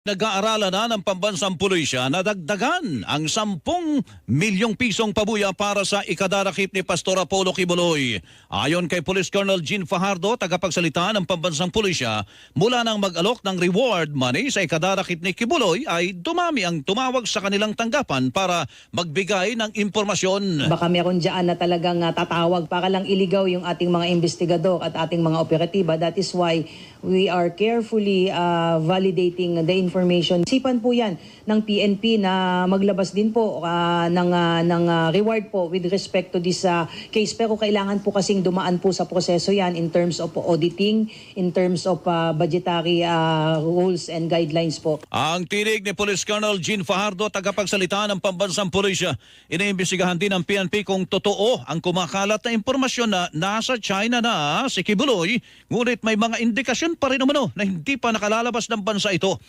Nag-aaralan na ng pambansang pulisya na dagdagan ang 10 milyong pisong pabuya para sa ikadarakip ni Pastor Apollo Kibuloy. Ayon kay Police Colonel Jean Fajardo, tagapagsalita ng pambansang pulisya, mula nang mag-alok ng reward money sa ikadarakip ni Kibuloy ay dumami ang tumawag sa kanilang tanggapan para magbigay ng impormasyon. Baka meron dyan na talagang ah, tatawag para lang iligaw yung ating mga investigador at ating mga operatiba. That is why we are carefully ah, validating the information. Sipan po yan ng PNP na maglabas din po ah, ng, ah, ng ah, reward po with respect to this ah, case. Pero kailangan po kasing dumaan po sa proseso yan in terms of auditing, in terms of ah, budgetary ah, rules and guidelines po. Ang tinig ni Police Colonel Jean Fajardo, tagapagsalita ng pambansang pulisya, iniimbestigahan din ng PNP kung totoo ang kumakalat na impormasyon na nasa China na si Kibuloy, ngunit may mga indikasyon pa rin umano na hindi pa nakalalabas ng bansa ito.